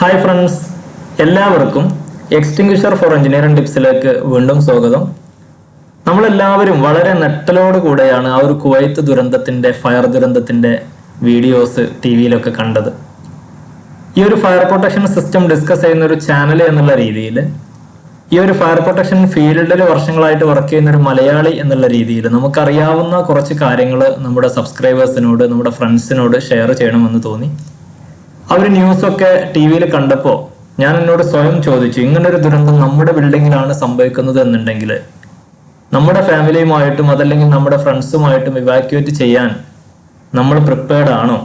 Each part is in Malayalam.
ഹായ് ഫ്രണ്ട്സ് എല്ലാവർക്കും എക്സ്റ്റിങ്വിഷർ ഫോർ എഞ്ചിനീയറിംഗ് ടിപ്സിലേക്ക് വീണ്ടും സ്വാഗതം. നമ്മളെല്ലാവരും വളരെ നെട്ടലോട് കൂടെയാണ് ആ ഒരു കുവൈത്ത് ദുരന്തത്തിന്റെ ഫയർ ദുരന്തത്തിന്റെ വീഡിയോസ് ടി വിയിലൊക്കെ കണ്ടത്. ഈ ഒരു ഫയർ പ്രൊട്ടക്ഷൻ സിസ്റ്റം ഡിസ്കസ് ചെയ്യുന്ന ഒരു ചാനൽ എന്നുള്ള രീതിയിൽ ഈ ഒരു ഫയർ പ്രൊട്ടക്ഷൻ ഫീൽഡിൽ വർഷങ്ങളായിട്ട് വർക്ക് ചെയ്യുന്ന ഒരു മലയാളി എന്നുള്ള രീതിയിൽ നമുക്കറിയാവുന്ന കുറച്ച് കാര്യങ്ങൾ നമ്മുടെ സബ്സ്ക്രൈബേഴ്സിനോട് നമ്മുടെ ഫ്രണ്ട്സിനോട് ഷെയർ ചെയ്യണമെന്ന് തോന്നി. അവർ ന്യൂസൊക്കെ ടി വിയിൽ കണ്ടപ്പോൾ ഞാൻ എന്നോട് സ്വയം ചോദിച്ചു ഇങ്ങനൊരു ദുരന്തം നമ്മുടെ ബിൽഡിങ്ങിലാണ് സംഭവിക്കുന്നത് എന്നുണ്ടെങ്കിൽ നമ്മുടെ ഫാമിലിയുമായിട്ടും അതല്ലെങ്കിൽ നമ്മുടെ ഫ്രണ്ട്സുമായിട്ടും ഇവാക്യുവേറ്റ് ചെയ്യാൻ നമ്മൾ പ്രിപ്പയർഡ് ആണോ?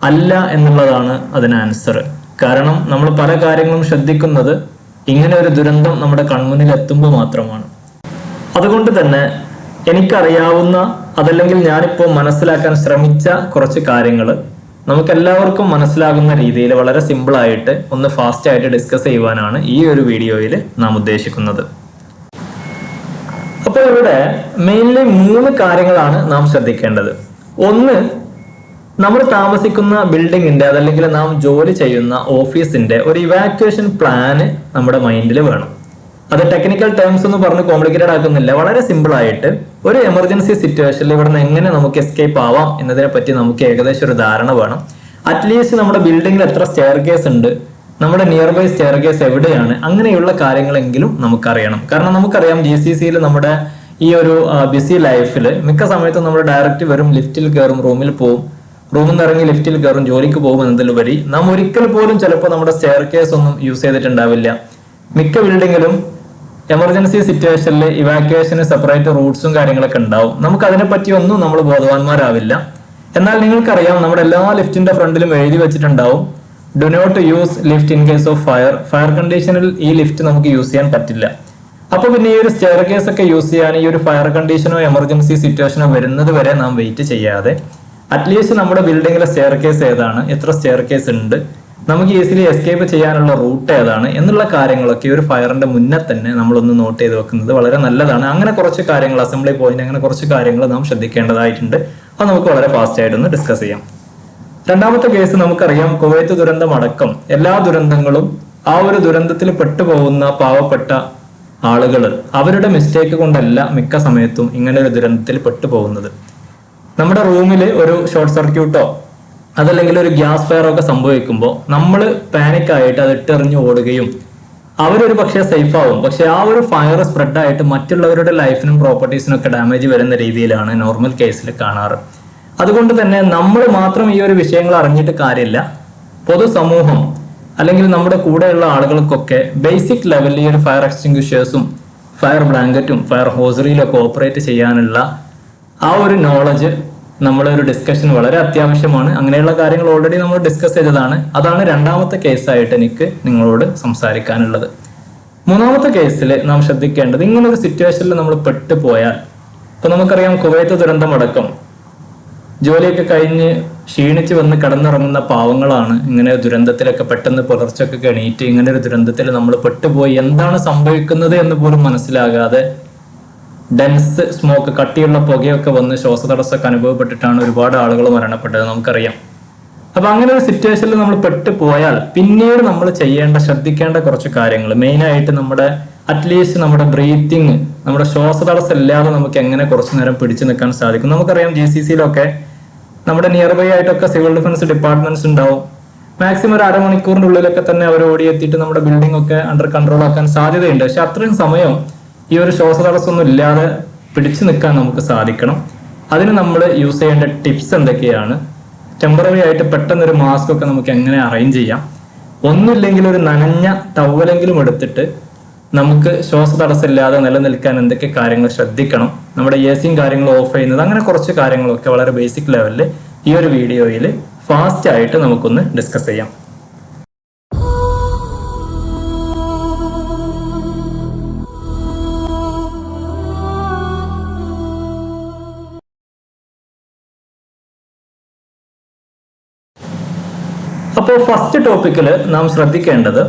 അല്ല എന്നുള്ളതാണ് അതിന് ആൻസർ കാരണം നമ്മൾ പല കാര്യങ്ങളും ശ്രദ്ധിക്കുന്നത് ഇങ്ങനെ ഒരു ദുരന്തം നമ്മുടെ കൺമുന്നിൽ എത്തുമ്പോൾ മാത്രമാണ്. അതുകൊണ്ട് തന്നെ എനിക്കറിയാവുന്ന അതല്ലെങ്കിൽ ഞാനിപ്പോൾ മനസ്സിലാക്കാൻ ശ്രമിച്ച കുറച്ച് കാര്യങ്ങൾ നമുക്ക് എല്ലാവർക്കും മനസ്സിലാകുന്ന രീതിയിൽ വളരെ സിമ്പിൾ ആയിട്ട് ഒന്ന് ഫാസ്റ്റ് ആയിട്ട് ഡിസ്കസ് ചെയ്യുവാനാണ് ഈ ഒരു വീഡിയോയിൽ നാം ഉദ്ദേശിക്കുന്നത്. അപ്പോൾ ഇവിടെ മെയിൻലി മൂന്ന് കാര്യങ്ങളാണ് നാം ശ്രദ്ധിക്കേണ്ടത്. ഒന്ന് നമ്മൾ താമസിക്കുന്ന ബിൽഡിങ്ങിന്റെ അതല്ലെങ്കിൽ നാം ജോലി ചെയ്യുന്ന ഓഫീസിന്റെ ഒരു ഇവാക്യുവേഷൻ പ്ലാന് നമ്മുടെ മൈൻഡിൽ വേണം. അത് ടെക്നിക്കൽ ടേംസ് എന്ന് പറഞ്ഞ് കോംപ്ലിക്കേറ്റഡ് ആക്കുന്നില്ല. വളരെ സിമ്പിൾ ആയിട്ട് ഒരു എമർജൻസി സിറ്റുവേഷനിൽ ഇവിടെ നിന്ന് എങ്ങനെ നമുക്ക് എസ്കേപ്പ് ആവാം എന്നതിനെ പറ്റി നമുക്ക് ഏകദേശം ഒരു ധാരണ വേണം. അറ്റ്ലീസ്റ്റ് നമ്മുടെ ബിൽഡിങ്ങിൽ എത്ര സ്റ്റെയർ കേസ് ഉണ്ട് നമ്മുടെ നിയർ ബൈ സ്റ്റെയർ കേസ് എവിടെയാണ് അങ്ങനെയുള്ള കാര്യങ്ങളെങ്കിലും നമുക്കറിയണം. കാരണം നമുക്കറിയാം ജി സി സിയിൽ നമ്മുടെ ഈ ഒരു ബിസി ലൈഫിൽ മിക്ക സമയത്തും നമ്മൾ ഡയറക്റ്റ് വരും ലിഫ്റ്റിൽ കയറും റൂമിൽ പോവും. റൂമിൽ നിന്ന് ഇറങ്ങി ലിഫ്റ്റിൽ കയറും ജോലിക്ക് പോകും എന്നതിലുപരി. നാം ഒരിക്കൽ പോലും ചിലപ്പോൾ നമ്മുടെ സ്റ്റെയർ കേസ് ഒന്നും യൂസ് ചെയ്തിട്ടുണ്ടാവില്ല. മിക്ക ബിൽഡിങ്ങിലും എമർജൻസി സിറ്റുവേഷനിൽ ഇവാക്യുവേഷന് സെപ്പറേറ്റ് റൂട്ട്സും കാര്യങ്ങളൊക്കെ ഉണ്ടാവും. നമുക്ക് അതിനെപ്പറ്റി ഒന്നും നമ്മൾ ബോധവാന്മാരാവില്ല. എന്നാൽ നിങ്ങൾക്കറിയാം നമ്മുടെ എല്ലാ ലിഫ്റ്റിന്റെ ഫ്രണ്ടിലും എഴുതി വെച്ചിട്ടുണ്ടാവും do not use lift in case of fire fire കണ്ടീഷനിൽ ഈ ലിഫ്റ്റ് നമുക്ക് യൂസ് ചെയ്യാൻ പറ്റില്ല. അപ്പൊ പിന്നെ ഈ ഒരു സ്റ്റെയർ കേസ് ഒക്കെ യൂസ് ചെയ്യാൻ ഈ ഒരു ഫയർ കണ്ടീഷനോ എമർജൻസി സിറ്റുവേഷനോ വരുന്നത് വരെ നാം വെയിറ്റ് ചെയ്യാതെ അറ്റ്ലീസ്റ്റ് നമ്മുടെ ബിൽഡിങ്ങിലെ സ്റ്റെയർ കേസ് ഏതാണ്? എത്ര സ്റ്റെയർ കേസ് ഉണ്ട്? നമുക്ക് ഈസിലി എസ്കേപ്പ് ചെയ്യാനുള്ള റൂട്ട് ഏതാണ് എന്നുള്ള കാര്യങ്ങളൊക്കെ ഒരു ഫയറിന്റെ മുന്നേ തന്നെ നമ്മളൊന്ന് നോട്ട് ചെയ്ത് വെക്കുന്നത് വളരെ നല്ലതാണ്. അങ്ങനെ കുറച്ച് കാര്യങ്ങൾ അസംബ്ലി പോയിന്റ് അങ്ങനെ കുറച്ച് കാര്യങ്ങൾ നാം ശ്രദ്ധിക്കേണ്ടതായിട്ടുണ്ട്. അത് നമുക്ക് വളരെ ഫാസ്റ്റ് ആയിട്ടൊന്ന് ഡിസ്കസ് ചെയ്യാം. രണ്ടാമത്തെ കേസ് നമുക്കറിയാം കുവൈത്ത് ദുരന്തം അടക്കം എല്ലാ ദുരന്തങ്ങളും ആ ഒരു ദുരന്തത്തിൽ പെട്ടുപോകുന്ന പാവപ്പെട്ട ആളുകൾ അവരുടെ മിസ്റ്റേക്ക് കൊണ്ടല്ല മിക്ക സമയത്തും ഇങ്ങനെ ഒരു ദുരന്തത്തിൽ പെട്ടുപോകുന്നത്. നമ്മുടെ റൂമിൽ ഒരു ഷോർട്ട് സർക്യൂട്ടോ അതല്ലെങ്കിൽ ഒരു ഗ്യാസ് ഫയർ ഒക്കെ സംഭവിക്കുമ്പോൾ നമ്മൾ പാനിക് ആയിട്ട് അത് ഇട്ടെറിഞ്ഞ് ഓടുകയും അവരൊരു പക്ഷേ സേഫ് ആവും. പക്ഷെ ആ ഒരു ഫയർ സ്പ്രെഡ് ആയിട്ട് മറ്റുള്ളവരുടെ ലൈഫിനും പ്രോപ്പർട്ടീസിനും ഒക്കെ ഡാമേജ് വരുന്ന രീതിയിലാണ് നോർമൽ കേസിൽ കാണാറ്. അതുകൊണ്ട് തന്നെ നമ്മൾ മാത്രം ഈ ഒരു വിഷയങ്ങൾ അറിഞ്ഞിട്ട് കാര്യമില്ല. പൊതുസമൂഹം അല്ലെങ്കിൽ നമ്മുടെ കൂടെയുള്ള ആളുകൾക്കൊക്കെ ബേസിക് ലെവലിൽ ഈ ഒരു ഫയർ എക്സ്റ്റിങ്വിഷേഴ്സും ഫയർ ബ്ലാങ്കറ്റും ഫയർ ഹോസറിയിലൊക്കെ ഓപ്പറേറ്റ് ചെയ്യാനുള്ള ആ ഒരു നോളജ് നമ്മുടെ ഒരു ഡിസ്കഷൻ വളരെ അത്യാവശ്യമാണ്. അങ്ങനെയുള്ള കാര്യങ്ങൾ ഓൾറെഡി നമ്മൾ ഡിസ്കസ് ചെയ്തതാണ്. അതാണ് രണ്ടാമത്തെ കേസായിട്ട് എനിക്ക് നിങ്ങളോട് സംസാരിക്കാനുള്ളത്. മൂന്നാമത്തെ കേസിൽ നാം ശ്രദ്ധിക്കേണ്ടത് ഇങ്ങനൊരു സിറ്റുവേഷനിൽ നമ്മൾ പെട്ടുപോയാൽ ഇപ്പൊ നമുക്കറിയാം കുവൈത്ത് ദുരന്തമടക്കം. ജോലിയൊക്കെ കഴിഞ്ഞ് ക്ഷീണിച്ച് വന്ന് കടന്നിറങ്ങുന്ന പാവങ്ങളാണ് ഇങ്ങനെ ദുരന്തത്തിലൊക്കെ പെട്ടെന്ന് പുലർച്ചൊക്കെ എണീറ്റ് ഇങ്ങനെ ഒരു ദുരന്തത്തിൽ നമ്മൾ പെട്ടുപോയി. എന്താണ് സംഭവിക്കുന്നത് എന്ന് പോലും മനസ്സിലാകാതെ ഡെൻസ് സ്മോക്ക് കട്ടിയുള്ള പുകയൊക്കെ വന്ന് ശ്വാസതടസ്സമൊക്കെ അനുഭവപ്പെട്ടിട്ടാണ് ഒരുപാട് ആളുകൾ മരണപ്പെട്ടത്. നമുക്കറിയാം. അപ്പൊ അങ്ങനെ ഒരു സിറ്റുവേഷനിൽ നമ്മൾ പെട്ടു പോയാൽ പിന്നീട് നമ്മൾ ചെയ്യേണ്ട ശ്രദ്ധിക്കേണ്ട കുറച്ച് കാര്യങ്ങൾ. മെയിൻ ആയിട്ട് നമ്മുടെ അറ്റ്ലീസ്റ്റ് നമ്മുടെ ബ്രീത്തിങ് നമ്മുടെ ശ്വാസതടസ്സം ഇല്ലാതെ നമുക്ക് എങ്ങനെ കുറച്ചു നേരം പിടിച്ചു നിൽക്കാൻ സാധിക്കും. നമുക്കറിയാം ജി സി സിയിലൊക്കെ നമ്മുടെ നിയർ ബൈ ആയിട്ടൊക്കെ സിവിൽ ഡിഫൻസ് ഡിപ്പാർട്ട്മെന്റ്സ് ഉണ്ടാവും. മാക്സിമം ഒരു അരമണിക്കൂറിന്റെ ഉള്ളിലൊക്കെ തന്നെ അവർ ഓടിയെത്തിയിട്ട് നമ്മുടെ ബിൽഡിംഗ് ഒക്കെ അണ്ടർ കൺട്രോൾ ആക്കാൻ സാധ്യതയുണ്ട്. പക്ഷെ അത്രയും സമയം ഈ ഒരു ശ്വാസതടസ്സമൊന്നും ഇല്ലാതെ പിടിച്ചു നിൽക്കാൻ നമുക്ക് സാധിക്കണം. അതിന് നമ്മൾ യൂസ് ചെയ്യേണ്ട ടിപ്സ് എന്തൊക്കെയാണ്? ടെമ്പററി ആയിട്ട് പെട്ടെന്ന് ഒരു മാസ്ക് ഒക്കെ നമുക്ക് എങ്ങനെ അറേഞ്ച് ചെയ്യാം? ഒന്നുമില്ലെങ്കിൽ ഒരു നനഞ്ഞ ടവലെങ്കിലും എടുത്തിട്ട് നമുക്ക് ശ്വാസതടസ്സം ഇല്ലാതെ നിലനിൽക്കാൻ എന്തൊക്കെ കാര്യങ്ങൾ ശ്രദ്ധിക്കണം? നമ്മുടെ എ സിയും കാര്യങ്ങളും ഓഫ് ചെയ്യുന്നത് അങ്ങനെ കുറച്ച് കാര്യങ്ങളൊക്കെ വളരെ ബേസിക് ലെവലിൽ ഈ ഒരു വീഡിയോയിൽ ഫാസ്റ്റ് ആയിട്ട് നമുക്കൊന്ന് ഡിസ്കസ് ചെയ്യാം. അപ്പോൾ ഫസ്റ്റ് ടോപ്പിക്കിൽ നാം ശ്രദ്ധിക്കേണ്ടത്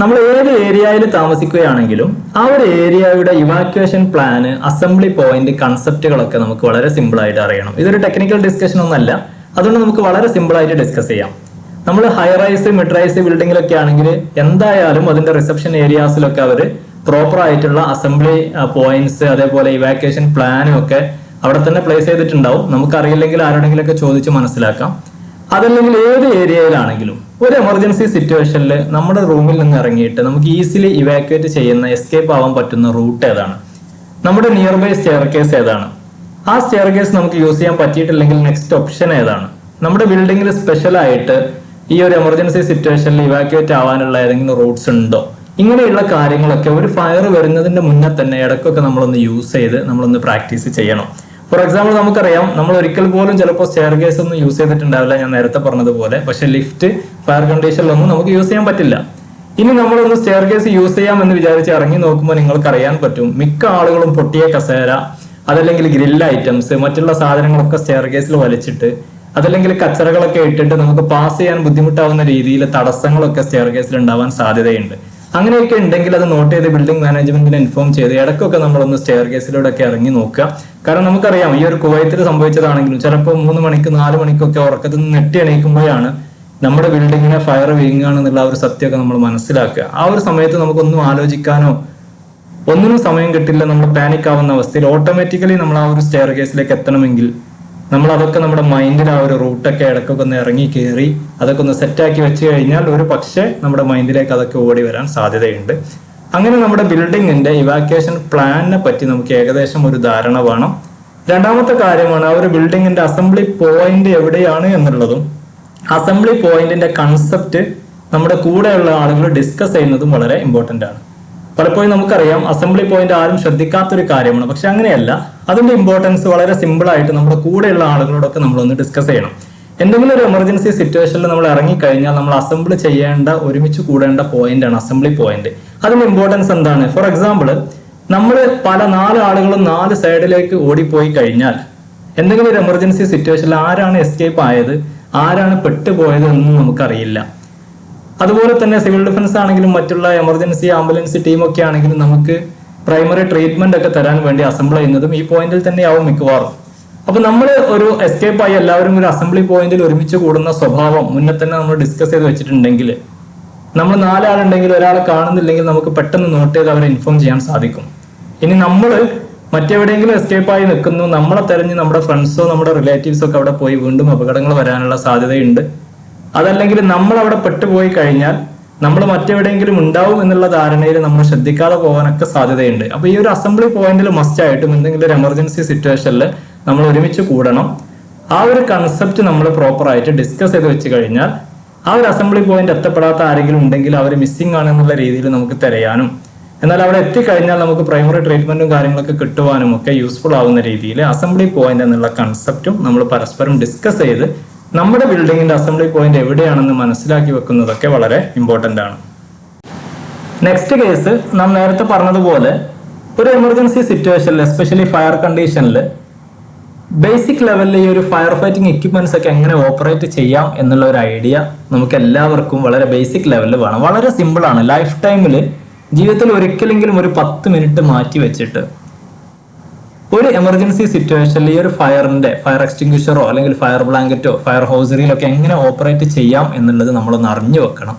നമ്മൾ ഏത് ഏരിയയിൽ താമസിക്കുകയാണെങ്കിലും ആ ഒരു ഏരിയയുടെ ഇവാക്യുവേഷൻ പ്ലാന് അസംബ്ലി പോയിന്റ് കൺസെപ്റ്റുകളൊക്കെ നമുക്ക് വളരെ സിമ്പിൾ ആയിട്ട് അറിയണം. ഇതൊരു ടെക്നിക്കൽ ഡിസ്കഷൻ ഒന്നല്ല. അതുകൊണ്ട് നമുക്ക് വളരെ സിമ്പിൾ ആയിട്ട് ഡിസ്കസ് ചെയ്യാം. നമ്മൾ ഹൈറൈസ് മിഡ് റൈസ് ബിൽഡിങ്ങിലൊക്കെ ആണെങ്കിൽ എന്തായാലും അതിന്റെ റിസപ്ഷൻ ഏരിയാസിലൊക്കെ അവർ പ്രോപ്പർ ആയിട്ടുള്ള അസംബ്ലി പോയിന്റ്സ് അതേപോലെ ഇവാക്യുവേഷൻ പ്ലാനും ഒക്കെ അവിടെ തന്നെ പ്ലേസ് ചെയ്തിട്ടുണ്ടാവും. നമുക്കറിയില്ലെങ്കിൽ ആരോടെങ്കിലൊക്കെ ചോദിച്ച് മനസ്സിലാക്കാം. അതല്ലെങ്കിൽ ഏത് ഏരിയയിലാണെങ്കിലും ഒരു എമർജൻസി സിറ്റുവേഷനിൽ നമ്മുടെ റൂമിൽ നിന്ന് ഇറങ്ങിയിട്ട് നമുക്ക് ഈസിലി ഇവാക്യുവേറ്റ് ചെയ്യുന്ന എസ്കേപ്പ് ആവാൻ പറ്റുന്ന റൂട്ട് ഏതാണ്? നമ്മുടെ നിയർ ബൈ സ്റ്റെയർ കേസ് ഏതാണ്? ആ സ്റ്റെയർ കേസ് നമുക്ക് യൂസ് ചെയ്യാൻ പറ്റിയിട്ടില്ലെങ്കിൽ നെക്സ്റ്റ് ഓപ്ഷൻ ഏതാണ്? നമ്മുടെ ബിൽഡിംഗിൽ സ്പെഷ്യലായിട്ട് ഈ ഒരു എമർജൻസി സിറ്റുവേഷനിൽ ഇവാക്യുവേറ്റ് ആവാനുള്ള ഏതെങ്കിലും റൂട്ട്സ് ഉണ്ടോ? ഇങ്ങനെയുള്ള കാര്യങ്ങളൊക്കെ ഒരു ഫയർ വരുന്നതിന്റെ മുന്നേ തന്നെ ഇടയ്ക്കൊക്കെ നമ്മളൊന്ന് യൂസ് ചെയ്ത് നമ്മളൊന്ന് പ്രാക്ടീസ് ചെയ്യണം. ഫോർ എക്സാമ്പിൾ നമുക്കറിയാം നമ്മൾ ഒരിക്കൽ പോലും ചിലപ്പോൾ സ്റ്റെയർ കേസ് ഒന്നും യൂസ് ചെയ്തിട്ടുണ്ടാവില്ല ഞാൻ നേരത്തെ പറഞ്ഞതുപോലെ. പക്ഷെ ലിഫ്റ്റ് ഫയർ കണ്ടീഷനിലൊന്നും നമുക്ക് യൂസ് ചെയ്യാൻ പറ്റില്ല. ഇനി നമ്മളൊന്ന് സ്റ്റെയർ കേസ് യൂസ് ചെയ്യാം എന്ന് വിചാരിച്ച് ഇറങ്ങി നോക്കുമ്പോൾ നിങ്ങൾക്ക് അറിയാൻ പറ്റും മിക്ക ആളുകളും പൊട്ടിയ കസേര അതല്ലെങ്കിൽ ഗ്രില്ല് ഐറ്റംസ് മറ്റുള്ള സാധനങ്ങളൊക്കെ സ്റ്റെയർ കേസിൽ വലിച്ചിട്ട് അതല്ലെങ്കിൽ കച്ചറകളൊക്കെ ഇട്ടിട്ട് നമുക്ക് പാസ് ചെയ്യാൻ ബുദ്ധിമുട്ടാവുന്ന രീതിയിൽ തടസ്സങ്ങളൊക്കെ സ്റ്റെയർ കേസിൽ ഉണ്ടാവാൻ സാധ്യതയുണ്ട്. അങ്ങനെയൊക്കെ ഉണ്ടെങ്കിൽ അത് നോട്ട് ചെയ്ത് ബിൽഡിംഗ് മാനേജ്മെന്റിന് ഇൻഫോം ചെയ്ത് ഇടയ്ക്കൊക്കെ നമ്മളൊന്ന് സ്റ്റെയർ കേസിലൂടെ ഒക്കെ ഇറങ്ങി നോക്കുക. കാരണം നമുക്കറിയാം ഈ ഒരു കുവൈത്തിൽ സംഭവിച്ചതാണെങ്കിലും ചിലപ്പോൾ മൂന്ന് മണിക്ക് നാല് മണിക്കൊക്കെ ഉറക്കത്തിൽ നിന്ന് നെട്ടി എണീക്കുമ്പോഴാണ് നമ്മുടെ ബിൽഡിങ്ങിനെ ഫയർ വീങ്ങുകയാണെന്നുള്ള ആ ഒരു സത്യമൊക്കെ നമ്മൾ മനസ്സിലാക്കുക. ആ ഒരു സമയത്ത് നമുക്കൊന്നും ആലോചിക്കാനോ ഒന്നിനും സമയം കിട്ടില്ല നമ്മൾ പാനിക് ആവുന്ന അവസ്ഥയിൽ ഓട്ടോമാറ്റിക്കലി നമ്മൾ ആ ഒരു സ്റ്റെയർ കേസിലേക്ക് എത്തണമെങ്കിൽ നമ്മൾ അതൊക്കെ നമ്മുടെ മൈൻഡിൽ ആ ഒരു റൂട്ടൊക്കെ ഇടയ്ക്കൊക്കെ ഒന്ന് ഇറങ്ങി കയറി അതൊക്കെ ഒന്ന് സെറ്റാക്കി വെച്ച് കഴിഞ്ഞാൽ ഒരു പക്ഷേ നമ്മുടെ മൈൻഡിലേക്ക് അതൊക്കെ ഓടി വരാൻ സാധ്യതയുണ്ട്. അങ്ങനെ നമ്മുടെ ബിൽഡിങ്ങിന്റെ ഇവാക്യുവേഷൻ പ്ലാനിനെ പറ്റി നമുക്ക് ഏകദേശം ഒരു ധാരണ വേണം. രണ്ടാമത്തെ കാര്യമാണ് ആ ഒരു ബിൽഡിങ്ങിന്റെ അസംബ്ലി പോയിന്റ് എവിടെയാണ് എന്നുള്ളതും അസംബ്ലി പോയിന്റിന്റെ കൺസെപ്റ്റ് നമ്മുടെ കൂടെയുള്ള ആളുകൾ ഡിസ്കസ് ചെയ്യുന്നതും വളരെ ഇമ്പോർട്ടന്റ് ആണ്. പലപ്പോഴും നമുക്കറിയാം അസംബ്ലി പോയിന്റ് ആരും ശ്രദ്ധിക്കാത്തൊരു കാര്യമാണ്. പക്ഷെ അങ്ങനെയല്ല. അതിന്റെ ഇമ്പോർട്ടൻസ് വളരെ സിമ്പിൾ ആയിട്ട് നമ്മുടെ കൂടെയുള്ള ആളുകളോടൊക്കെ നമ്മളൊന്ന് ഡിസ്കസ് ചെയ്യണം. എന്തെങ്കിലും ഒരു എമർജൻസി സിറ്റുവേഷനിൽ നമ്മൾ ഇറങ്ങിക്കഴിഞ്ഞാൽ നമ്മൾ അസംബിൾ ചെയ്യേണ്ട ഒരുമിച്ച് കൂടേണ്ട പോയിന്റാണ് അസംബ്ലി പോയിന്റ് അതിന്റെ ഇമ്പോർട്ടൻസ് എന്താണ്? ഫോർ എക്സാമ്പിൾ നമ്മൾ പല നാല് ആളുകളും നാല് സൈഡിലേക്ക് ഓടിപ്പോയി കഴിഞ്ഞാൽ എന്തെങ്കിലും ഒരു എമർജൻസി സിറ്റുവേഷനിൽ ആരാണ് എസ്കേപ്പ് ആയത് ആരാണ് പെട്ടുപോയത് എന്നും നമുക്കറിയില്ല. അതുപോലെ തന്നെ സിവിൽ ഡിഫൻസ് ആണെങ്കിലും മറ്റുള്ള എമർജൻസി ആംബുലൻസ് ടീമൊക്കെ ആണെങ്കിലും നമുക്ക് പ്രൈമറി ട്രീറ്റ്മെന്റ് ഒക്കെ തരാൻ വേണ്ടി അസംബിൾ ചെയ്യുന്നതും ഈ പോയിന്റിൽ തന്നെയാവും മിക്കവാറും. അപ്പൊ നമ്മൾ ഒരു എസ്കേപ്പ് ആയി എല്ലാവരും ഒരു അസംബ്ലി പോയിന്റിൽ ഒരുമിച്ച് കൂടുന്ന സ്വഭാവം മുന്നേ തന്നെ നമ്മൾ ഡിസ്കസ് ചെയ്ത് വെച്ചിട്ടുണ്ടെങ്കിൽ നമ്മൾ നാലാളുണ്ടെങ്കിൽ ഒരാളെ കാണുന്നില്ലെങ്കിൽ നമുക്ക് പെട്ടെന്ന് നോട്ട് ചെയ്ത് അവരെ ഇൻഫോം ചെയ്യാൻ സാധിക്കും. ഇനി നമ്മൾ മറ്റെവിടെയെങ്കിലും എസ്കേപ്പ് ആയി നിൽക്കുന്നു നമ്മളെ തെരഞ്ഞ് നമ്മുടെ ഫ്രണ്ട്സോ നമ്മുടെ റിലേറ്റീവ്സോ ഒക്കെ അവിടെ പോയി വീണ്ടും അപകടങ്ങൾ വരാനുള്ള സാധ്യതയുണ്ട്. അതല്ലെങ്കിൽ നമ്മൾ അവിടെ പെട്ടുപോയി കഴിഞ്ഞാൽ നമ്മൾ മറ്റെവിടെയെങ്കിലും ഉണ്ടാവും എന്നുള്ള ധാരണയിൽ നമ്മൾ ശ്രദ്ധിക്കാതെ പോകാനൊക്കെ സാധ്യതയുണ്ട്. അപ്പൊ ഈ ഒരു അസംബ്ലി പോയിന്റിൽ മസ്റ്റ് ആയിട്ടും എന്തെങ്കിലും ഒരു എമർജൻസി സിറ്റുവേഷനിൽ നമ്മൾ ഒരുമിച്ച് കൂടണം. ആ ഒരു കൺസെപ്റ്റ് നമ്മൾ പ്രോപ്പർ ആയിട്ട് ഡിസ്കസ് ചെയ്ത് വെച്ച് കഴിഞ്ഞാൽ ആ ഒരു അസംബ്ലി പോയിന്റ് എത്തപ്പെടാത്ത ആരെങ്കിലും ഉണ്ടെങ്കിൽ അവർ മിസ്സിംഗ് ആണ് എന്നുള്ള രീതിയിൽ നമുക്ക് തിരയാനും. എന്നാൽ അവിടെ എത്തിക്കഴിഞ്ഞാൽ നമുക്ക് പ്രൈമറി ട്രീറ്റ്മെന്റും കാര്യങ്ങളൊക്കെ കിട്ടുവാനും ഒക്കെ യൂസ്ഫുൾ ആവുന്ന രീതിയിൽ അസംബ്ലി പോയിന്റ് എന്നുള്ള കൺസെപ്റ്റും നമ്മൾ പരസ്പരം ഡിസ്കസ് ചെയ്ത് നമ്മുടെ ബിൽഡിങ്ങിന്റെ അസംബ്ലി പോയിന്റ് എവിടെയാണെന്ന് മനസ്സിലാക്കി വെക്കുന്നതൊക്കെ വളരെ ഇമ്പോർട്ടന്റ് ആണ്. നെക്സ്റ്റ് കേസ് നാം നേരത്തെ പറഞ്ഞതുപോലെ ഒരു എമർജൻസി സിറ്റുവേഷനിൽ എസ്പെഷ്യലി ഫയർ കണ്ടീഷനിൽ ബേസിക് ലെവലിൽ ഈ ഒരു ഫയർ ഫൈറ്റിംഗ് എക്യുപ്മെന്റ്സ് ഒക്കെ എങ്ങനെ ഓപ്പറേറ്റ് ചെയ്യാം എന്നുള്ള ഒരു ഐഡിയ നമുക്ക് എല്ലാവർക്കും വളരെ ബേസിക് ലെവലിൽ വേണം. വളരെ സിമ്പിൾ ആണ്. ലൈഫ് ടൈമിൽ ജീവിതത്തിൽ ഒരിക്കലെങ്കിലും ഒരു പത്ത് മിനിറ്റ് മാറ്റി വെച്ചിട്ട് ഒരു എമർജൻസി സിറ്റുവേഷനിൽ ഈ ഒരു ഫയറിന്റെ ഫയർ എക്സ്റ്റിംഗ്വിഷറോ അല്ലെങ്കിൽ ഫയർ ബ്ലാങ്കറ്റോ ഫയർ ഹൗസറിയിലോ ഒക്കെ എങ്ങനെ ഓപ്പറേറ്റ് ചെയ്യാം എന്നുള്ളത് നമ്മളൊന്ന് അറിഞ്ഞു വെക്കണം.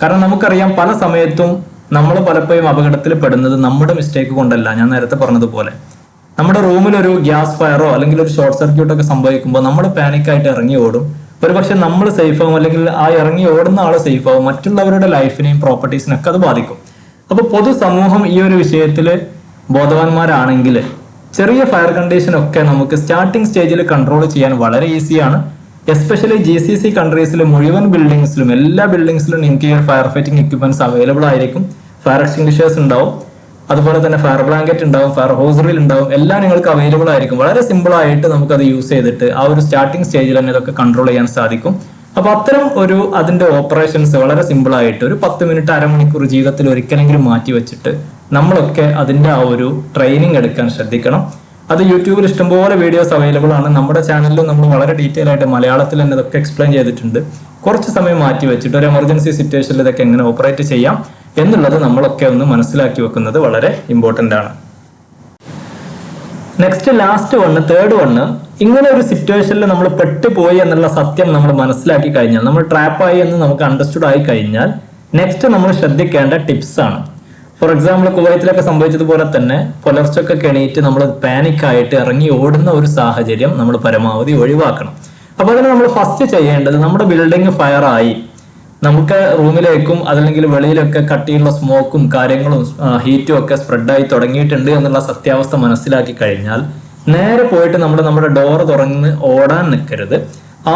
കാരണം നമുക്കറിയാം പല സമയത്തും നമ്മൾ പലപ്പോഴും അപകടത്തിൽ പെടുന്നത് നമ്മുടെ മിസ്റ്റേക്ക് കൊണ്ടല്ല. ഞാൻ നേരത്തെ പറഞ്ഞതുപോലെ. നമ്മുടെ റൂമിൽ ഒരു ഗ്യാസ് ഫയറോ അല്ലെങ്കിൽ ഒരു ഷോർട്ട് സർക്യൂട്ട് ഒക്കെ സംഭവിക്കുമ്പോൾ നമ്മൾ പാനിക്കായിട്ട് ഇറങ്ങി ഓടും. ഒരു പക്ഷെ നമ്മൾ സേഫ് ആവും അല്ലെങ്കിൽ ആ ഇറങ്ങി ഓടുന്ന ആൾ സേഫ് ആവും. മറ്റുള്ളവരുടെ ലൈഫിനെയും പ്രോപ്പർട്ടീസിനൊക്കെ അത് ബാധിക്കും. അപ്പൊ പൊതുസമൂഹം ഈ ഒരു വിഷയത്തിൽ ബോധവാന്മാരാണെങ്കിൽ ചെറിയ ഫയർ കണ്ടീഷൻ ഒക്കെ നമുക്ക് സ്റ്റാർട്ടിംഗ് സ്റ്റേജിൽ കൺട്രോൾ ചെയ്യാൻ വളരെ ഈസിയാണ് എസ്പെഷ്യലി ജി സി സി കൺട്രീസിൽ മുഴുവൻ ബിൽഡിങ്സിലും എല്ലാ ബിൽഡിങ്സിലും നിങ്ങൾക്ക് ഈ ഫയർ ഫൈറ്റിംഗ് എക്യുപ്മെന്റ്സ് അവൈലബിൾ ആയിരിക്കും. ഫയർ എക്സ്റ്റിംഗ്വിഷേഴ്സ് ഉണ്ടാവും. അതുപോലെ തന്നെ ഫയർ ബ്ലാങ്കറ്റ് ഉണ്ടാവും ഫയർ ഹോസറിൽ ഉണ്ടാവും. എല്ലാം നിങ്ങൾക്ക് അവൈലബിൾ ആയിരിക്കും. വളരെ സിമ്പിൾ ആയിട്ട് നമുക്ക് അത് യൂസ് ചെയ്തിട്ട് ആ ഒരു സ്റ്റാർട്ടിംഗ് സ്റ്റേജിൽ തന്നെ ഇതൊക്കെ കൺട്രോൾ ചെയ്യാൻ സാധിക്കും. അപ്പൊ അത്തരം ഒരു അതിന്റെ ഓപ്പറേഷൻസ് വളരെ സിമ്പിൾ ആയിട്ട് ഒരു പത്ത് മിനിറ്റ് അരമണിക്കൂർ ജീവിതത്തിൽ ഒരിക്കലെങ്കിലും മാറ്റി വെച്ചിട്ട് നമ്മളൊക്കെ അതിന്റെ ആ ഒരു ട്രെയിനിങ് എടുക്കാൻ ശ്രദ്ധിക്കണം. അത് യൂട്യൂബിൽ ഇഷ്ടംപോലെ വീഡിയോസ് അവൈലബിൾ ആണ്. നമ്മുടെ ചാനലിൽ നമ്മൾ വളരെ ഡീറ്റെയിൽ ആയിട്ട് മലയാളത്തിൽ തന്നെ ഇതൊക്കെ എക്സ്പ്ലെയിൻ ചെയ്തിട്ടുണ്ട്. കുറച്ച് സമയം മാറ്റി വെച്ചിട്ട് ഒരു എമർജൻസി സിറ്റുവേഷനിൽ ഇതൊക്കെ എങ്ങനെ ഓപ്പറേറ്റ് ചെയ്യാം എന്നുള്ളത് നമ്മളൊക്കെ ഒന്ന് മനസ്സിലാക്കി വെക്കുന്നത് വളരെ ഇമ്പോർട്ടന്റ് ആണ്. Next last one third one ഇങ്ങനെ ഒരു സിറ്റുവേഷനിൽ നമ്മൾ പെട്ടുപോയി എന്നുള്ള സത്യം നമ്മൾ മനസ്സിലാക്കി കഴിഞ്ഞാൽ നമ്മൾ ട്രാപ്പായി എന്ന് നമുക്ക് അണ്ടർസ്റ്റുഡ് ആയി കഴിഞ്ഞാൽ നെക്സ്റ്റ് നമ്മൾ ശ്രദ്ധിക്കേണ്ട ടിപ്സ് ആണ്. ഫോർ എക്സാമ്പിൾ കുവൈത്തിലൊക്കെ സംഭവിച്ചതുപോലെ തന്നെ പുലർച്ചൊക്കെ എണീറ്റ് നമ്മൾ പാനിക് ആയിട്ട് ഇറങ്ങി ഓടുന്ന ഒരു സാഹചര്യം നമ്മൾ പരമാവധി ഒഴിവാക്കണം. അപ്പൊ അതിന് നമ്മൾ ഫസ്റ്റ് ചെയ്യേണ്ടത് നമ്മുടെ ബിൽഡിംഗ് ഫയർ ആയി. നമുക്ക് റൂമിലേക്കും അതല്ലെങ്കിൽ വെളിയിലൊക്കെ കട്ടിയുള്ള സ്മോക്കും കാര്യങ്ങളും ഹീറ്റും ഒക്കെ സ്പ്രെഡായി തുടങ്ങിയിട്ടുണ്ട് എന്നുള്ള സത്യാവസ്ഥ മനസ്സിലാക്കി കഴിഞ്ഞാൽ നേരെ പോയിട്ട് നമ്മൾ നമ്മുടെ ഡോർ തുറന്ന് ഓടാൻ നിൽക്കരുത്.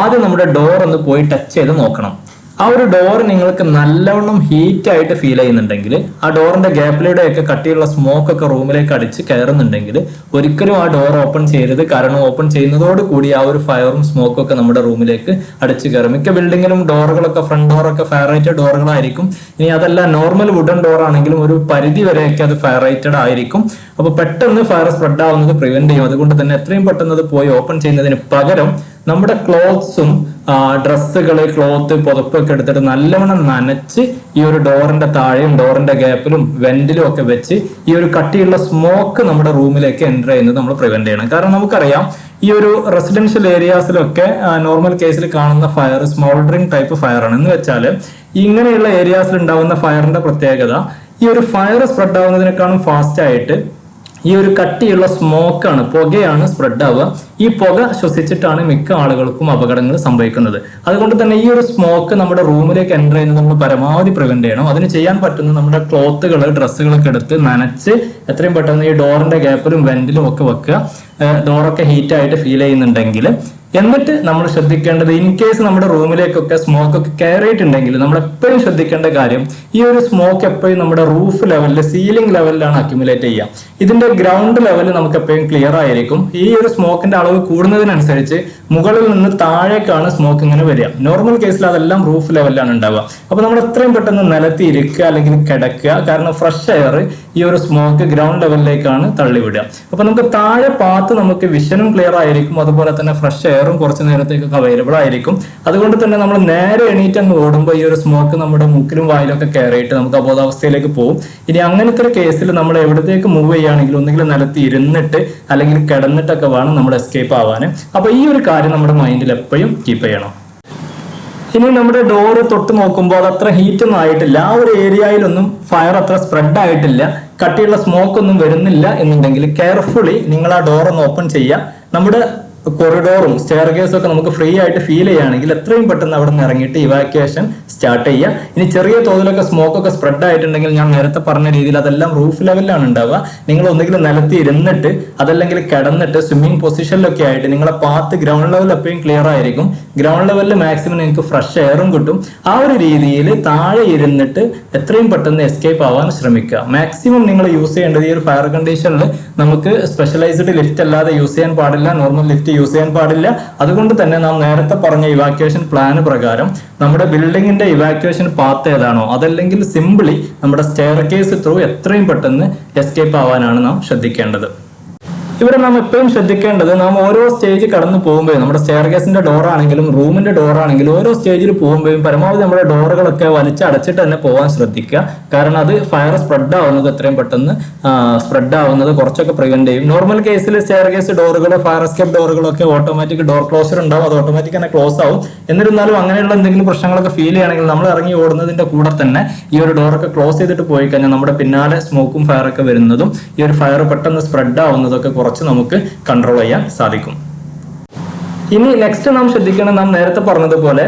ആദ്യം നമ്മുടെ ഡോർ ഒന്ന് പോയി ടച്ച് ചെയ്ത് നോക്കണം. ആ ഒരു ഡോർ നിങ്ങൾക്ക് നല്ലവണ്ണം ഹീറ്റ് ആയിട്ട് ഫീൽ ചെയ്യുന്നുണ്ടെങ്കിൽ ആ ഡോറിന്റെ ഗ്യാപ്പിലൂടെ ഒക്കെ കട്ടിയുള്ള സ്മോക്ക് ഒക്കെ റൂമിലേക്ക് അടിച്ച് കയറുന്നുണ്ടെങ്കിൽ ഒരിക്കലും ആ ഡോർ ഓപ്പൺ ചെയ്യരുത്. കാരണം ഓപ്പൺ ചെയ്യുന്നതോട് കൂടി ആ ഒരു ഫയറും സ്മോക്കും ഒക്കെ നമ്മുടെ റൂമിലേക്ക് അടിച്ച് കയറും. മിക്ക ബിൽഡിങ്ങിലും ഡോറുകളൊക്കെ ഫ്രണ്ട് ഡോറൊക്കെ ഫയറേറ്റഡ് ഡോറുകളായിരിക്കും ഇനി അതല്ല നോർമൽ വുഡൻ ഡോർ ആണെങ്കിലും ഒരു പരിധി വരെയൊക്കെ അത് ഫയറേറ്റഡ് ആയിരിക്കും. അപ്പൊ പെട്ടെന്ന് ഫയർ സ്പ്രെഡ് ആവുന്നത് പ്രിവെന്റ് ചെയ്യും. അതുകൊണ്ട് തന്നെ എത്രയും പെട്ടെന്ന് അത് പോയി ഓപ്പൺ ചെയ്യുന്നതിന് പകരം നമ്മുടെ ക്ലോത്ത്സും ഡ്രസ്സുകൾ ക്ലോത്ത് പുതപ്പൊക്കെ എടുത്തിട്ട് നല്ലവണ്ണം നനച്ച് ഈ ഒരു ഡോറിന്റെ താഴെയും ഡോറിന്റെ ഗ്യാപ്പിലും വെന്റിലും ഒക്കെ വെച്ച് ഈ ഒരു കട്ടിയുള്ള സ്മോക്ക് നമ്മുടെ റൂമിലേക്ക് എന്റർ ചെയ്യുന്നത് നമ്മൾ പ്രിവെന്റ് ചെയ്യണം. കാരണം നമുക്കറിയാം ഈ ഒരു റെസിഡൻഷ്യൽ ഏരിയാസിലൊക്കെ നോർമൽ കേസിൽ കാണുന്ന ഫയർ സ്മോൾഡറിംഗ് ടൈപ്പ് ഫയർ ആണ്. എന്ന് വെച്ചാൽ ഇങ്ങനെയുള്ള ഏരിയാസിൽ ഉണ്ടാവുന്ന ഫയറിന്റെ പ്രത്യേകത ഈ ഒരു ഫയർ സ്പ്രെഡ് ആവുന്നതിനേക്കാളും ഫാസ്റ്റ് ആയിട്ട് ഈ ഒരു കട്ടിയുള്ള സ്മോക്കാണ് പുകയാണ് സ്പ്രെഡ് ആവുക. ഈ പുക ശ്വസിച്ചിട്ടാണ് മിക്ക ആളുകൾക്കും അപകടങ്ങൾ സംഭവിക്കുന്നത്. അതുകൊണ്ട് തന്നെ ഈ ഒരു സ്മോക്ക് നമ്മുടെ റൂമിലേക്ക് എന്റർ ചെയ്യുന്നത് നമ്മൾ പരമാവധി പ്രിവെന്റ് ചെയ്യണം. അതിന് ചെയ്യാൻ പറ്റുന്ന നമ്മുടെ ക്ലോത്തുകൾ ഡ്രസ്സുകളൊക്കെ എടുത്ത് നനച്ച് എത്രയും പെട്ടെന്ന് ഈ ഡോറിന്റെ ഗ്യാപ്പിലും വെന്റിലും ഒക്കെ വെക്കുക. ഡോറൊക്കെ ഹീറ്റ് ആയിട്ട് ഫീൽ ചെയ്യുന്നുണ്ടെങ്കിൽ എന്നിട്ട് നമ്മൾ ശ്രദ്ധിക്കേണ്ടത് ഇൻ കേസ് നമ്മുടെ റൂമിലേക്കൊക്കെ സ്മോക്ക് ഒക്കെ കയറിയിട്ടുണ്ടെങ്കിൽ നമ്മൾ എപ്പോഴും ശ്രദ്ധിക്കേണ്ട കാര്യം ഈ ഒരു സ്മോക്ക് എപ്പോഴും നമ്മുടെ റൂഫ് ലെവലിൽ സീലിംഗ് ലെവലിലാണ് അക്യുമുലേറ്റ് ചെയ്യുക. ഇതിന്റെ ഗ്രൗണ്ട് ലെവൽ നമുക്ക് എപ്പോഴും ക്ലിയർ ആയിരിക്കും. ഈ ഒരു സ്മോക്കിന്റെ അളവ് കൂടുന്നതിനനുസരിച്ച് മുകളിൽ നിന്ന് താഴേക്കാണ് സ്മോക്ക് ഇങ്ങനെ വരിക. നോർമൽ കേസിൽ അതെല്ലാം റൂഫ് ലെവലിലാണ് ഉണ്ടാവുക. അപ്പൊ നമ്മൾ എത്രയും പെട്ടെന്ന് നിലത്തി ഇരിക്കുക അല്ലെങ്കിൽ കിടക്കുക. കാരണം ഫ്രഷ് എയർ ഈ ഒരു സ്മോക്ക് ഗ്രൗണ്ട് ലെവലിലേക്കാണ് തള്ളിവിടുക. അപ്പൊ നമുക്ക് താഴെ പാത്ത് നമുക്ക് വിഷനും ക്ലിയർ ആയിരിക്കും. അതുപോലെ തന്നെ ഫ്രഷ് എയറും കുറച്ച് നേരത്തേക്കൊക്കെ അവൈലബിൾ ആയിരിക്കും. അതുകൊണ്ട് തന്നെ നമ്മൾ നേരെ എണീറ്റ് അങ്ങ് ഓടുമ്പോൾ ഈ ഒരു സ്മോക്ക് നമ്മുടെ മൂക്കിലും വായിലൊക്കെ കയറിയിട്ട് നമുക്ക് അബോധാവസ്ഥയിലേക്ക് പോകും ഇനി അങ്ങനത്തെ ഒരു കേസിൽ നമ്മൾ എവിടത്തേക്ക് മൂവ് ചെയ്യുകയാണെങ്കിൽ ഒന്നെങ്കിലും നിലത്ത് ഇരുന്നിട്ട് അല്ലെങ്കിൽ കിടന്നിട്ടൊക്കെ വേണം നമ്മൾ എസ്കേപ്പ് ആവാൻ അപ്പൊ ഈ ഒരു കാര്യം നമ്മുടെ മൈൻഡിൽ എപ്പോഴും കീപ്പ് ചെയ്യണം. ഇനി നമ്മുടെ ഡോറ് തൊട്ട് നോക്കുമ്പോൾ അത് അത്ര ഹീറ്റ് ഒന്നും ആയിട്ടില്ല. ആ ഒരു ഏരിയയിലൊന്നും ഫയർ അത്ര സ്പ്രെഡ് ആയിട്ടില്ല. കട്ടിയുള്ള സ്മോക്ക് ഒന്നും വരുന്നില്ല എന്നുണ്ടെങ്കിൽ കെയർഫുള്ളി നിങ്ങൾ ആ ഡോർ ഒന്ന് ഓപ്പൺ ചെയ്യുക. നമ്മുടെ കൊറിഡോറും സ്റ്റെയർ കേസും ഒക്കെ നമുക്ക് ഫ്രീ ആയിട്ട് ഫീൽ ചെയ്യുകയാണെങ്കിൽ എത്രയും പെട്ടെന്ന് അവിടെ നിന്ന് ഇറങ്ങിയിട്ട് ഇവാക്യുവേഷൻ സ്റ്റാർട്ട് ചെയ്യുക. ഇനി ചെറിയ തോതിലൊക്കെ സ്മോക്ക് ഒക്കെ സ്പ്രെഡ് ആയിട്ടുണ്ടെങ്കിൽ ഞാൻ നേരത്തെ പറഞ്ഞ രീതിയിൽ അതെല്ലാം റൂഫ് ലെവലിലാണ് ഉണ്ടാവുക. നിങ്ങൾ ഒന്നുകിൽ നിലത്തി ഇരുന്നിട്ട് അതല്ലെങ്കിൽ കിടന്നിട്ട് സ്വിമ്മിംഗ് പൊസിഷനിലൊക്കെ ആയിട്ട് നിങ്ങളെ പാത്ത് ഗ്രൗണ്ട് ലെവൽ എപ്പോഴും ക്ലിയർ ആയിരിക്കും. ഗ്രൗണ്ട് ലെവലിൽ മാക്സിമം നിങ്ങൾക്ക് ഫ്രഷ് എയറും കിട്ടും. ആ ഒരു രീതിയിൽ താഴെ ഇരുന്നിട്ട് എത്രയും പെട്ടെന്ന് എസ്കേപ്പ് ആവാൻ ശ്രമിക്കുക. മാക്സിമം നിങ്ങൾ യൂസ് ചെയ്യേണ്ടത് ഈ ഒരു ഫയർ കണ്ടീഷനിൽ നമുക്ക് സ്പെഷ്യലൈസ്ഡ് ലിഫ്റ്റ് അല്ലാതെ യൂസ് ചെയ്യാൻ പാടില്ല. നോർമൽ ലിഫ്റ്റ് യൂസ് ചെയ്യാൻ പാടില്ല. അതുകൊണ്ട് തന്നെ നാം നേരത്തെ പറഞ്ഞ ഇവാക്യുവേഷൻ പ്ലാൻ പ്രകാരം നമ്മുടെ ബിൽഡിങ്ങിന്റെ ഇവാക്യുവേഷൻ പാത്ത് ഏതാണോ അതല്ലെങ്കിൽ സിമ്പിളി നമ്മുടെ സ്റ്റെയർ കേസ് ത്രൂ എത്രയും പെട്ടെന്ന് എസ്കേപ്പ് ആവാനാണ് നാം ശ്രദ്ധിക്കേണ്ടത്. ഇവിടെ നാം എപ്പോഴും ശ്രദ്ധിക്കേണ്ടത് നാം ഓരോ സ്റ്റേജ് കടന്നു പോകുമ്പോഴും നമ്മുടെ സ്റ്റെയർകേസിന്റെ ഡോർ ആണെങ്കിലും റൂമിന്റെ ഡോർ ആണെങ്കിലും ഓരോ സ്റ്റേജിൽ പോകുമ്പോഴും പരമാവധി നമ്മുടെ ഡോറുകളൊക്കെ വലിച്ചടച്ചിട്ട് തന്നെ പോകാൻ ശ്രദ്ധിക്കുക. കാരണം അത് ഫയർ സ്പ്രെഡ് ആവുന്നത് എത്രയും പെട്ടെന്ന് സ്പ്രെഡ് ആവുന്നത് കുറച്ചൊക്കെ പ്രിവെന്റ് ചെയ്യും. നോർമൽ കേസിൽ സ്റ്റെയർകേസ് ഡോറുകൾ ഫയർ എസ്കേപ്പ് ഡോറുകളൊക്കെ ഓട്ടോമാറ്റിക് ഡോർ ക്ലോസർ ഉണ്ടാവും. അത് ഓട്ടോമാറ്റിക് തന്നെ ക്ലോസ് ആവും. എന്നിരുന്നാലും അങ്ങനെയുള്ള എന്തെങ്കിലും പ്രശ്നങ്ങളൊക്കെ ഫീൽ ചെയ്യണമെങ്കിൽ നമ്മൾ ഇറങ്ങി ഓടുന്നതിന്റെ കൂടെ തന്നെ ഈ ഒരു ഡോറൊക്കെ ക്ലോസ് ചെയ്തിട്ട് പോയി കഴിഞ്ഞാൽ നമ്മുടെ പിന്നാലെ സ്മോക്കും ഫയറൊക്കെ വരുന്നതും ഈ ഒരു ഫയർ പെട്ടെന്ന് സ്പ്രെഡ് ആവുന്നതൊക്കെ കുറച്ച് നമുക്ക് കൺട്രോൾ ചെയ്യാൻ സാധിക്കും. ഇനി നെക്സ്റ്റ് നാം ശ്രദ്ധിക്കണം നാം നേരത്തെ പറഞ്ഞതുപോലെ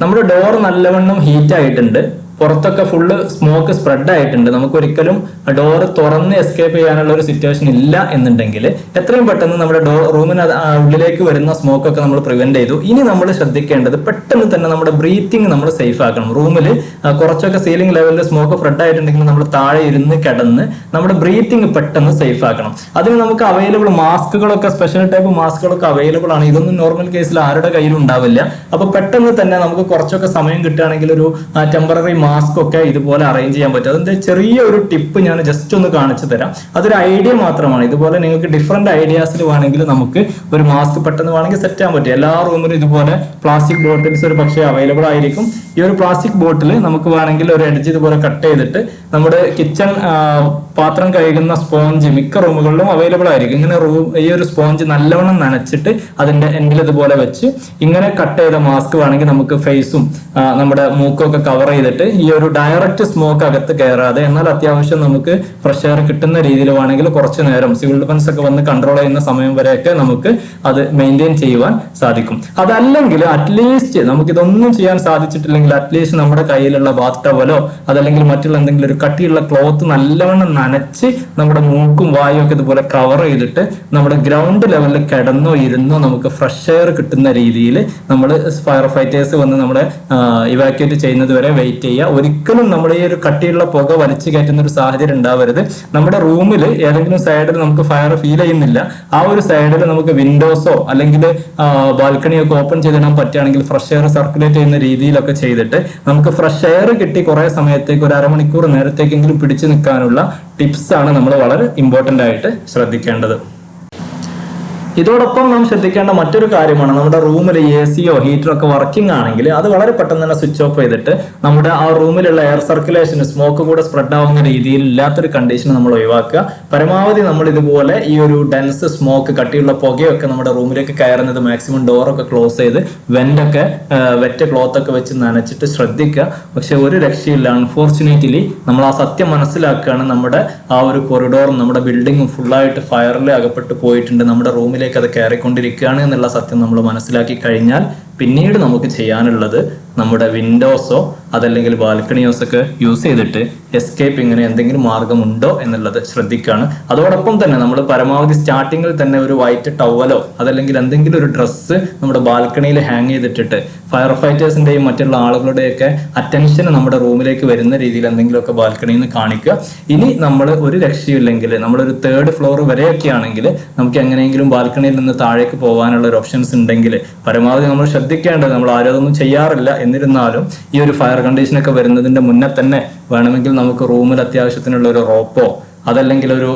നമ്മുടെ ഡോർ നല്ലവണ്ണം ഹീറ്റ് ആയിട്ടുണ്ട്. പുറത്തൊക്കെ ഫുള്ള് സ്മോക്ക് സ്പ്രെഡ് ആയിട്ടുണ്ട്. നമുക്ക് ഒരിക്കലും ഡോർ തുറന്ന് എസ്കേപ്പ് ചെയ്യാനുള്ള ഒരു സിറ്റുവേഷൻ ഇല്ല എന്നുണ്ടെങ്കിൽ എത്രയും പെട്ടെന്ന് നമ്മുടെ ഡോർ റൂമിന് ഉള്ളിലേക്ക് വരുന്ന സ്മോക്ക് ഒക്കെ നമ്മൾ പ്രിവെന്റ് ചെയ്തു. ഇനി നമ്മൾ ശ്രദ്ധിക്കേണ്ടത് പെട്ടെന്ന് തന്നെ നമ്മുടെ ബ്രീത്തിങ് നമ്മൾ സേഫ് ആക്കണം. റൂമിൽ കുറച്ചൊക്കെ സീലിംഗ് ലെവലിൽ സ്മോക്ക് സ്പ്രെഡ് ആയിട്ടുണ്ടെങ്കിൽ നമ്മൾ താഴെ ഇരുന്ന് കിടന്ന് നമ്മുടെ ബ്രീത്തിങ് പെട്ടെന്ന് സേഫ് ആക്കണം. അതിന് നമുക്ക് അവൈലബിൾ മാസ്കുകളൊക്കെ സ്പെഷ്യൽ ടൈപ്പ് മാസ്കുകളൊക്കെ അവൈലബിൾ ആണ്. ഇതൊന്നും നോർമൽ കേസിൽ ആരുടെ കയ്യിലും ഉണ്ടാവില്ല. അപ്പൊ പെട്ടെന്ന് തന്നെ നമുക്ക് കുറച്ചൊക്കെ സമയം കിട്ടുകയാണെങ്കിൽ ഒരു ടെമ്പററി മാസ്ക് ഒക്കെ ഇതുപോലെ അറേഞ്ച് ചെയ്യാൻ പറ്റും. അതിന്റെ ചെറിയ ഒരു ടിപ്പ് ഞാൻ ജസ്റ്റ് ഒന്ന് കാണിച്ചു തരാം. അതൊരു ഐഡിയ മാത്രമാണ്. ഇതുപോലെ നിങ്ങൾക്ക് ഡിഫറെന്റ് ഐഡിയാസിൽ വേണമെങ്കിൽ നമുക്ക് ഒരു മാസ്ക് പെട്ടെന്ന് വേണമെങ്കിൽ സെറ്റ് ചെയ്യാൻ പറ്റും. എല്ലാ റൂമിലും ഇതുപോലെ പ്ലാസ്റ്റിക് ബോട്ടിൽസ് ഒരു പക്ഷേ അവൈലബിൾ ആയിരിക്കും. ഈ ഒരു പ്ലാസ്റ്റിക് ബോട്ടിൽ നമുക്ക് വേണമെങ്കിൽ ഒരു എഡ്ജ് ഇതുപോലെ കട്ട് ചെയ്തിട്ട് നമ്മുടെ കിച്ചൺ പാത്രം കഴുകുന്ന സ്പോഞ്ച് മിക്ക റൂമുകളിലും അവൈലബിൾ ആയിരിക്കും. ഇങ്ങനെ റൂം ഈ ഒരു സ്പോഞ്ച് നല്ലവണ്ണം നനച്ചിട്ട് അതിന്റെ എൻഡിൽ ഇതുപോലെ വെച്ച് ഇങ്ങനെ കട്ട് ചെയ്ത മാസ്ക് വേണമെങ്കിൽ നമുക്ക് ഫേസും നമ്മുടെ മൂക്കും ഒക്കെ കവർ ചെയ്തിട്ട് ഈ ഒരു ഡയറക്റ്റ് സ്മോക്ക് അകത്ത് കയറാതെ എന്നാൽ അത്യാവശ്യം നമുക്ക് ഫ്രഷ് എയർ കിട്ടുന്ന രീതിയിൽ വേണമെങ്കിൽ കുറച്ച് നേരം സിവിൽ ഡിഫൻസ് ഒക്കെ വന്ന് കൺട്രോൾ ചെയ്യുന്ന സമയം വരെയൊക്കെ നമുക്ക് അത് മെയിന്റെയിൻ ചെയ്യുവാൻ സാധിക്കും. അതല്ലെങ്കിൽ അറ്റ്ലീസ്റ്റ് നമുക്ക് ഇതൊന്നും ചെയ്യാൻ സാധിച്ചിട്ടില്ലെങ്കിൽ അറ്റ്ലീസ്റ്റ് നമ്മുടെ കയ്യിലുള്ള ബാത്ത് ടവലോ അതല്ലെങ്കിൽ മറ്റുള്ള എന്തെങ്കിലും ഒരു കട്ടിയുള്ള ക്ലോത്ത് നല്ലവണ്ണം നനച്ച് നമ്മുടെ മൂക്കും വായും ഒക്കെ ഇതുപോലെ കവർ ചെയ്തിട്ട് നമ്മുടെ ഗ്രൗണ്ട് ലെവലിൽ കിടന്നോ ഇരുന്നോ നമുക്ക് ഫ്രഷ് എയർ കിട്ടുന്ന രീതിയിൽ നമ്മൾ ഫയർ ഫൈറ്റേഴ്സ് വന്ന് നമ്മുടെ ഇവാക്യുവേറ്റ് ചെയ്യുന്നത് വരെ വെയിറ്റ് ചെയ്യുക. ഒരിക്കലും നമ്മൾ ഈ ഒരു കട്ടിയുള്ള പുക വലിച്ചു കയറ്റുന്ന ഒരു സാഹചര്യം ഉണ്ടാവരുത്. നമ്മുടെ റൂമിൽ ഏതെങ്കിലും സൈഡിൽ നമുക്ക് ഫയർ ഫീൽ ചെയ്യുന്നില്ല. ആ ഒരു സൈഡിൽ നമുക്ക് വിൻഡോസോ അല്ലെങ്കിൽ ബാൽക്കണിയൊക്കെ ഓപ്പൺ ചെയ്തിടാൻ പറ്റുകയാണെങ്കിൽ ഫ്രഷ് എയർ സർക്കുലേറ്റ് ചെയ്യുന്ന രീതിയിലൊക്കെ ചെയ്തിട്ട് നമുക്ക് ഫ്രഷ് എയർ കിട്ടി കുറെ സമയത്തേക്ക് ഒരു അരമണിക്കൂർ നേരത്തേക്കെങ്കിലും പിടിച്ചു നിൽക്കാനുള്ള ടിപ്സ് ആണ് നമ്മൾ വളരെ ഇമ്പോർട്ടന്റ് ആയിട്ട് ശ്രദ്ധിക്കേണ്ടത്. ഇതോടൊപ്പം നാം ശ്രദ്ധിക്കേണ്ട മറ്റൊരു കാര്യമാണ് നമ്മുടെ റൂമിൽ എ സിയോ ഹീറ്ററോ ഒക്കെ വർക്കിംഗ് ആണെങ്കിൽ അത് വളരെ പെട്ടെന്ന് തന്നെ സ്വിച്ച് ഓഫ് ചെയ്തിട്ട് നമ്മുടെ ആ റൂമിലുള്ള എയർ സർക്കുലേഷൻ സ്മോക്ക് കൂടെ സ്പ്രെഡ് ആവുന്ന രീതിയിൽ ഇല്ലാത്തൊരു കണ്ടീഷൻ നമ്മൾ ഒഴിവാക്കുക. പരമാവധി നമ്മൾ ഇതുപോലെ ഈ ഒരു ഡെൻസ് സ്മോക്ക് കട്ടിയുള്ള പുകയൊക്കെ നമ്മുടെ റൂമിലേക്ക് കയറുന്നത് മാക്സിമം ഡോറൊക്കെ ക്ലോസ് ചെയ്ത് വെന്റൊക്കെ വെറ്റ ക്ലോത്ത് ഒക്കെ വെച്ച് നനച്ചിട്ട് ശ്രദ്ധിക്കുക. പക്ഷെ ഒരു രക്ഷയില്ല. അൺഫോർച്ചുനേറ്റ്ലി നമ്മൾ ആ സത്യം മനസ്സിലാക്കുകയാണ്. നമ്മുടെ ആ ഒരു കൊറിഡോറും നമ്മുടെ ബിൽഡിങ്ങും ഫുള്ളായിട്ട് ഫയറിൽ അകപ്പെട്ട് പോയിട്ടുണ്ട്. നമ്മുടെ റൂമിലേക്ക് അത് കയറിക്കൊണ്ടിരിക്കുകയാണ് എന്നുള്ള സത്യം നമ്മൾ മനസ്സിലാക്കി കഴിഞ്ഞാൽ പിന്നീട് നമുക്ക് ചെയ്യാനുള്ളത് നമ്മുടെ വിൻഡോസോ അതല്ലെങ്കിൽ ബാൽക്കണിയോസ് ഒക്കെ യൂസ് ചെയ്തിട്ട് എസ്കേപ്പ് ഇങ്ങനെ എന്തെങ്കിലും മാർഗമുണ്ടോ എന്നുള്ളത് ശ്രദ്ധിക്കുകയാണ് അതോടൊപ്പം തന്നെ നമ്മൾ പരമാവധി സ്റ്റാർട്ടിങ്ങിൽ തന്നെ ഒരു വൈറ്റ് ടവലോ അതല്ലെങ്കിൽ എന്തെങ്കിലും ഒരു ഡ്രസ്സ് നമ്മുടെ ബാൽക്കണിയിൽ ഹാങ് ചെയ്തിട്ടിട്ട് ഫയർ ഫൈറ്റേഴ്സിന്റെയും മറ്റുള്ള ആളുകളുടെയൊക്കെ അറ്റൻഷൻ നമ്മുടെ റൂമിലേക്ക് വരുന്ന രീതിയിൽ എന്തെങ്കിലുമൊക്കെ ബാൽക്കണിയിൽ നിന്ന് കാണിക്കുക. ഇനി നമ്മൾ ഒരു രക്ഷയില്ലെങ്കിൽ നമ്മളൊരു തേർഡ് ഫ്ലോർ വരെയൊക്കെ ആണെങ്കിൽ നമുക്ക് എങ്ങനെയെങ്കിലും ബാൽക്കണിയിൽ നിന്ന് താഴേക്ക് പോകാനുള്ള ഒരു ഓപ്ഷൻസ് ഉണ്ടെങ്കിൽ പരമാവധി നമ്മൾ ശ്രദ്ധിക്കേണ്ടത് നമ്മൾ ആരും അതൊന്നും ചെയ്യാറില്ല. എന്നിരുന്നാലും ഈ ഒരു ഫയർ കണ്ടീഷനൊക്കെ വരുന്നതിന്റെ മുന്നേ തന്നെ വേണമെങ്കിൽ നമുക്ക് റൂമിൽ അത്യാവശ്യത്തിനുള്ള ഒരു റോപ്പോ അതല്ലെങ്കിൽ ഒരു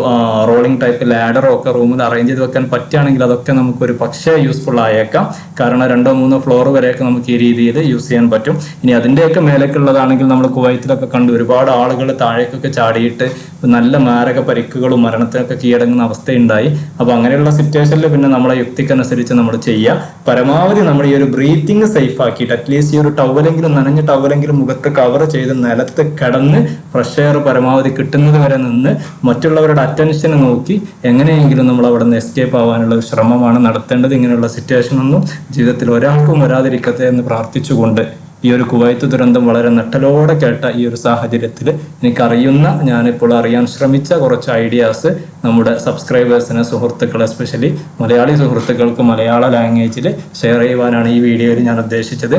റോളിംഗ് ടൈപ്പ് ലാഡറോ ഒക്കെ റൂമിൽ അറേഞ്ച് ചെയ്ത് വെക്കാൻ പറ്റുകയാണെങ്കിൽ അതൊക്കെ നമുക്ക് ഒരു പക്ഷേ യൂസ്ഫുൾ ആയേക്കാം. കാരണം രണ്ടോ മൂന്നോ ഫ്ലോർ വരെയൊക്കെ നമുക്ക് ഈ രീതിയിൽ യൂസ് ചെയ്യാൻ പറ്റും. ഇനി അതിന്റെയൊക്കെ മേലേക്കുള്ളതാണെങ്കിൽ നമ്മൾ കുവൈത്തിലൊക്കെ കണ്ട് ഒരുപാട് ആളുകൾ താഴേക്കൊക്കെ ചാടിയിട്ട് നല്ല മാരക പരിക്കുകളും മരണത്തിനൊക്കെ കീഴടങ്ങുന്ന അവസ്ഥയുണ്ടായി. അപ്പോൾ അങ്ങനെയുള്ള സിറ്റുവേഷനിൽ പിന്നെ നമ്മളെ യുക്തിക്കനുസരിച്ച് നമ്മൾ ചെയ്യുക. പരമാവധി നമ്മൾ ഈ ഒരു ബ്രീത്തിങ് സേഫ് ആക്കിയിട്ട് അറ്റ്ലീസ്റ്റ് ഈ ഒരു ടവലെങ്കിലും നനഞ്ഞ ടവലെങ്കിലും മുഖത്ത് കവർ ചെയ്ത് നിലത്ത് കിടന്ന് ഫ്രഷ് എയർ പരമാവധി കിട്ടുന്നത് വരെ നിന്ന് മറ്റുള്ളവരുടെ അറ്റൻഷൻ നോക്കി എങ്ങനെയെങ്കിലും നമ്മൾ അവിടെ നിന്ന് എസ്കേപ്പ് ആവാനുള്ള ഒരു ശ്രമമാണ് നടത്തേണ്ടത്. ഇങ്ങനെയുള്ള സിറ്റുവേഷൻ ഒന്നും ജീവിതത്തിൽ ഒരാൾക്കും വരാതിരിക്കട്ടെ എന്ന് പ്രാർത്ഥിച്ചുകൊണ്ട് ഈ ഒരു കുവൈത്ത് ദുരന്തം വളരെ നട്ടലോടെ കേട്ട ഈ ഒരു സാഹചര്യത്തിൽ എനിക്കറിയുന്ന ഞാനിപ്പോൾ അറിയാൻ ശ്രമിച്ച കുറച്ച് ഐഡിയാസ് നമ്മുടെ സബ്സ്ക്രൈബേഴ്സിന് സുഹൃത്തുക്കൾ എസ്പെഷ്യലി മലയാളി സുഹൃത്തുക്കൾക്ക് മലയാള ലാംഗ്വേജിൽ ഷെയർ ചെയ്യുവാനാണ് ഈ വീഡിയോയിൽ ഞാൻ ഉദ്ദേശിച്ചത്.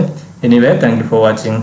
Anyway thank you for watching